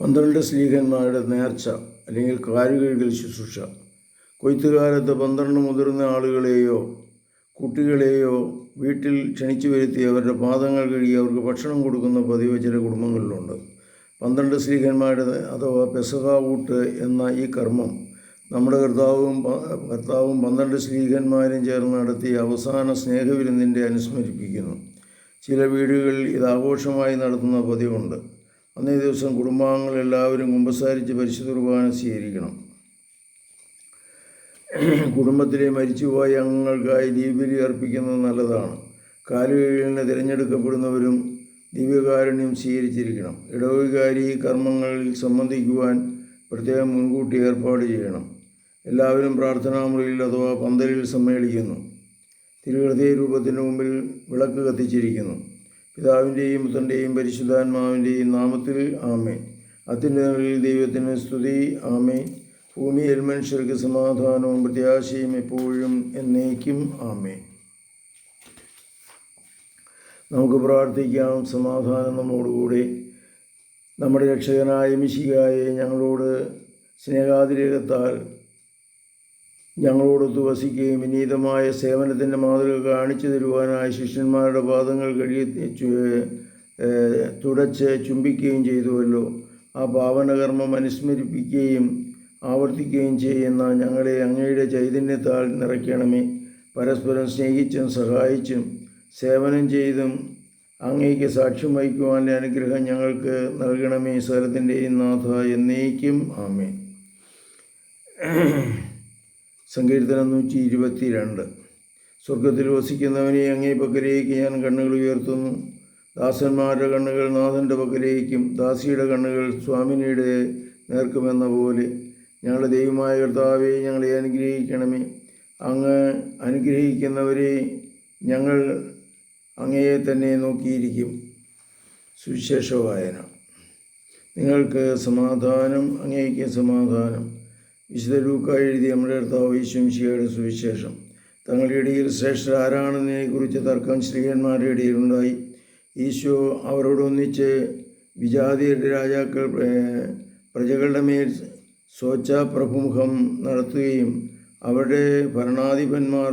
പന്ത്രണ്ട് സ്ലീഹന്മാരുടെ നേർച്ച അല്ലെങ്കിൽ കാലുകഴുകൽ ശുശ്രൂഷ. കൊയ്ത്തുകാലത്ത് പന്ത്രണ്ട് മുതിർന്ന ആളുകളെയോ കുട്ടികളെയോ വീട്ടിൽ ക്ഷണിച്ചു വരുത്തി അവരുടെ പാദങ്ങൾ കഴുകി അവർക്ക് ഭക്ഷണം കൊടുക്കുന്ന പതിവ് ചില കുടുംബങ്ങളിലുണ്ട്. പന്ത്രണ്ട് സ്ത്രീകന്മാരുടെ അഥവാ പെസഹ ഊട്ട് എന്ന ഈ കർമ്മം നമ്മുടെ കർത്താവും കർത്താവും പന്ത്രണ്ട് സ്ത്രീകന്മാരും ചേർന്ന് നടത്തിയ അവസാന സ്നേഹവിരുന്നിന്റെ അനുസ്മരിപ്പിക്കുന്നു. ചില വീടുകളിൽ ഇത് ആഘോഷമായി നടത്തുന്ന പതിവുണ്ട്. അന്നേ ദിവസം കുടുംബാംഗങ്ങൾ എല്ലാവരും കുമ്പസാരിച്ച് പരിശുദ്ധ കുർബാന സ്വീകരിക്കണം. കുടുംബത്തിലെ മരിച്ചുപോയ അംഗങ്ങൾക്കായി ദീപബലി അർപ്പിക്കുന്നത് നല്ലതാണ്. കാലുകഴികളിന് തിരഞ്ഞെടുക്കപ്പെടുന്നവരും ദിവ്യകാരുണ്യം സ്വീകരിച്ചിരിക്കണം. ഇടവുകാരി കർമ്മങ്ങളിൽ സംബന്ധിക്കുവാൻ പ്രത്യേകം മുൻകൂട്ടി ഏർപ്പാട് ചെയ്യണം. എല്ലാവരും പ്രാർത്ഥനാമുറിയിൽ അഥവാ പന്തലിൽ സമ്മേളിക്കുന്നു. തിരുഹൃദയ രൂപത്തിന് മുമ്പിൽ വിളക്ക് കത്തിച്ചിരിക്കുന്നു. പിതാവിന്റെയും പുത്രന്റെയും പരിശുദ്ധാത്മാവിന്റെയും നാമത്തിൽ ആമേൻ. അത്യുന്നതങ്ങളിൽ ദൈവത്തിന് സ്തുതി. ആമേൻ. ഭൂമിയിൽ മനുഷ്യർക്ക് സമാധാനവും പ്രത്യാശയും എപ്പോഴും എന്നേക്കും ആമേൻ. നമുക്ക് പ്രാർത്ഥിക്കാം. സമാധാനം നമ്മോടുകൂടെ. നമ്മുടെ രക്ഷകനായ മിശികായെ ഞങ്ങളോട് സ്നേഹാതിരേകത്താൽ ഞങ്ങളോടൊത്ത് വസിക്കുകയും വിനീതമായ സേവനത്തിന്റെ മാതൃക കാണിച്ചു തരുവാനായി ശിഷ്യന്മാരുടെ പാദങ്ങൾ കഴിയ ചു- തുടച്ച് ചുംബിക്കുകയും ചെയ്തുവല്ലോ. ആ പാവനകർമ്മം അനുസ്മരിപ്പിക്കുകയും ആവർത്തിക്കുകയും ചെയ്യുന്ന ഞങ്ങളെ അങ്ങയുടെ ചൈതന്യത്താൽ നിറയ്ക്കണമേ. പരസ്പരം സ്നേഹിച്ചും സഹായിച്ചും സേവനം ചെയ്തും അങ്ങേക്ക് സാക്ഷ്യം വഹിക്കുവാന്റെ അനുഗ്രഹം ഞങ്ങൾക്ക് നൽകണമേ സ്വരത്തിന്റെയും നാഥ എന്നേക്കും. ആമേ സങ്കീർത്തനം നൂറ്റി ഇരുപത്തി രണ്ട് സ്വർഗത്തിൽ വസിക്കുന്നവനെ അങ്ങേ പക്കലേക്ക് ഞാൻ കണ്ണുകൾ ഉയർത്തുന്നു. ദാസന്മാരുടെ കണ്ണുകൾ നാഥന്റെ പക്കലേക്കും ദാസിയുടെ കണ്ണുകൾ സ്വാമിനിയുടെ നേർക്കുമെന്ന പോലെ. ഞങ്ങളുടെ ദൈവമായ കർത്താവെ ഞങ്ങളെ അനുഗ്രഹിക്കണമേ. അങ്ങ് അനുഗ്രഹിക്കുന്നവരെ ഞങ്ങൾ അങ്ങയെ തന്നെ നോക്കിയിരിക്കും. സുവിശേഷ വായന നിങ്ങൾക്ക് സമാധാനം അങ്ങേക്ക് സമാധാനം. വിശുദ്ധ ലൂക്ക എഴുതി നമ്മുടെ കർത്താവ് ഈശ്വംശിയുടെ സുവിശേഷം. തങ്ങളുടെ ഇടയിൽ ശ്രേഷ്ഠർ ആരാണെന്നതിനെക്കുറിച്ച് തർക്കം സ്ത്രീയന്മാരുടെ ഇടയിലുണ്ടായി ഈശോ അവരോടൊന്നിച്ച് വിജാതിയുടെ രാജാക്കൾ പ്രജകളുടെ മേൽ സ്വച്ഛപ്രഭുമുഖം നടത്തുകയും അവരുടെ ഭരണാധിപന്മാർ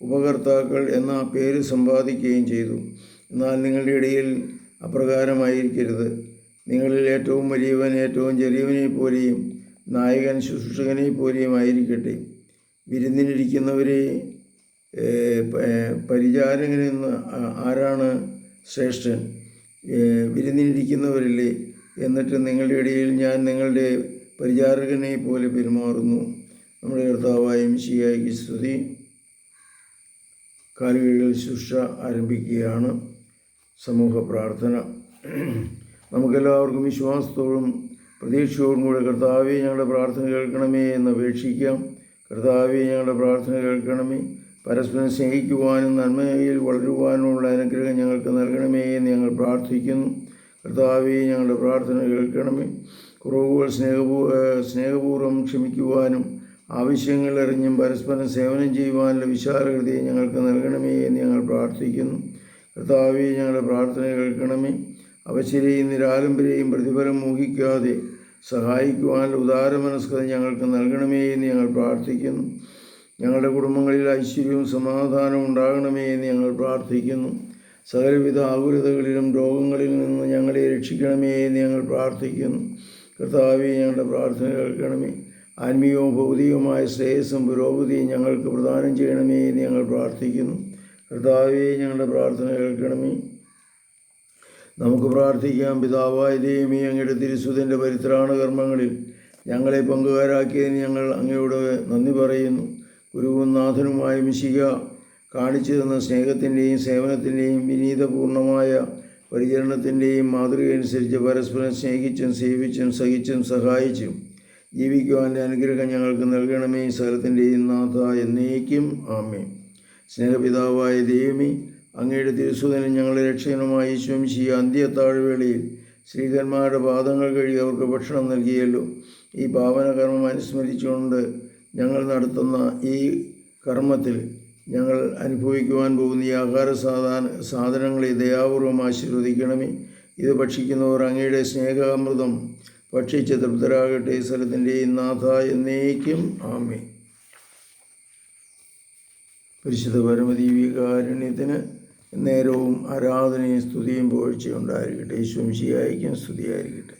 ഉപകർത്താക്കൾ എന്ന പേര് സമ്പാദിക്കുകയും ചെയ്തു. എന്നാൽ നിങ്ങളുടെ ഇടയിൽ അപ്രകാരമായിരിക്കരുത്. നിങ്ങളിൽ ഏറ്റവും വലിയവൻ ഏറ്റവും ചെറിയവനെ പോലെയും നായകൻ ശുശ്രൂഷകനെ പോലെയുമായിരിക്കട്ടെ. വിരുന്നിനിരിക്കുന്നവരെ പരിചാരകനെന്ന് ആരാണ് ശ്രേഷ്ഠൻ? വിരുന്നിനിരിക്കുന്നവരില്ലേ? എന്നിട്ട് നിങ്ങളുടെ ഇടയിൽ ഞാൻ നിങ്ങളുടെ പരിചാരകനെ പോലെ പെരുമാറുന്നു. നമ്മുടെ കർത്താവായ മിശിയായിക്ക് സ്തുതി. കാലുകളിൽ ശുശ്ര ആരംഭിക്കുകയാണ്. സമൂഹ പ്രാർത്ഥന നമുക്കെല്ലാവർക്കും വിശ്വാസത്തോടും പ്രതീക്ഷയോടും കൂടെ കർത്താവെ ഞങ്ങളുടെ പ്രാർത്ഥന കേൾക്കണമേ എന്ന് അപേക്ഷിക്കാം. കർത്താവെ ഞങ്ങളുടെ പ്രാർത്ഥന കേൾക്കണമേ. പരസ്പരം സ്നേഹിക്കുവാനും നന്മയിൽ വളരുവാനുമുള്ള അനുഗ്രഹം ഞങ്ങൾക്ക് നൽകണമേ എന്ന് ഞങ്ങൾ പ്രാർത്ഥിക്കുന്നു. കർത്താവെ ഞങ്ങളുടെ പ്രാർത്ഥന കേൾക്കണമേ. കുറവുകൾ സ്നേഹപൂ സ്നേഹപൂർവം ക്ഷമിക്കുവാനും ആവശ്യങ്ങൾ അറിഞ്ഞും പരസ്പരം സേവനം ചെയ്യുവാനുള്ള വിചാരഹൃദയം ഞങ്ങൾക്ക് നൽകണമേ എന്ന് ഞങ്ങൾ പ്രാർത്ഥിക്കുന്നു. കർത്താവെ ഞങ്ങളുടെ പ്രാർത്ഥന കേൾക്കണമേ. അവശരെയും നിരാലംബരെയും പ്രതിഫലം മോഹിക്കാതെ സഹായിക്കുവാൻ ഉദാരമനസ്കത ഞങ്ങൾക്ക് നൽകണമേ എന്ന് ഞങ്ങൾ പ്രാർത്ഥിക്കുന്നു. ഞങ്ങളുടെ കുടുംബങ്ങളിൽ ഐശ്വര്യവും സമാധാനവും ഉണ്ടാകണമേ എന്ന് ഞങ്ങൾ പ്രാർത്ഥിക്കുന്നു. സകലവിധ ആകുലതകളിലും രോഗങ്ങളിൽ നിന്ന് ഞങ്ങളെ രക്ഷിക്കണമേ എന്ന് ഞങ്ങൾ പ്രാർത്ഥിക്കുന്നു. കർത്താവെ ഞങ്ങളുടെ പ്രാർത്ഥന കേൾക്കണമേ. ആത്മീയവും ഭൗതികവുമായ ശ്രേയസ്സും പുരോഗതിയും ഞങ്ങൾക്ക് പ്രദാനം ചെയ്യണമേ എന്ന് ഞങ്ങൾ പ്രാർത്ഥിക്കുന്നു. കർത്താവെ ഞങ്ങളുടെ പ്രാർത്ഥന കേൾക്കണമേ. നമുക്ക് പ്രാർത്ഥിക്കാം പിതാവായ ദൈവമേ അങ്ങയുടെ തിരുസുതന്റെ പരിത്രാണ കർമ്മങ്ങളിൽ ഞങ്ങളെ പങ്കുകാരാക്കിയതിന് ഞങ്ങൾ അങ്ങയോട് നന്ദി പറയുന്നു. ഗുരുവും നാഥനുമായ മിശിക കാണിച്ചു തന്ന സ്നേഹത്തിന്റെയും സേവനത്തിന്റെയും വിനീതപൂർണമായ പരിചരണത്തിന്റെയും മാതൃകയനുസരിച്ച് പരസ്പരം സ്നേഹിച്ചും സേവിച്ചും സഹിച്ചും സഹായിച്ചും ജീവിക്കുവാന്റെ അനുഗ്രഹം ഞങ്ങൾക്ക് നൽകണമേ. സകലത്തിന്റെയും നാഥ എന്നേക്കും. ആമേ സ്നേഹപിതാവായ ദൈവമേ അങ്ങയുടെ തിരുസുതനും ഞങ്ങളെ രക്ഷകനുമായ അന്ത്യ താഴ്വേളയിൽ പാദങ്ങൾ കഴുകി അവർക്ക് ഭക്ഷണം നൽകിയല്ലോ. ഈ പാവനകർമ്മം അനുസ്മരിച്ചുകൊണ്ട് ഞങ്ങൾ നടത്തുന്ന ഈ കർമ്മത്തിൽ ഞങ്ങൾ അനുഭവിക്കുവാൻ പോകുന്ന ഈ ആഹാര സാധാന സാധനങ്ങളെ ദയാപൂർവം ആശീർവദിക്കണമേ. ഇത് ഭക്ഷിക്കുന്നവർ അങ്ങയുടെ സ്നേഹാമൃതം ഭക്ഷിച്ച് തൃപ്തരാകട്ടെ. സ്ഥലത്തിന്റെയും നാഥ എന്നേക്കും. ആമേ പരിശുദ്ധ പരമദീവികാരുണ്യത്തിന് നേരവും ആരാധനയും സ്തുതിയും പോഴ്ചയും ഉണ്ടായിരിക്കട്ടെ. ഈശ്വംശിയായിരിക്കും സ്തുതിയായിരിക്കട്ടെ.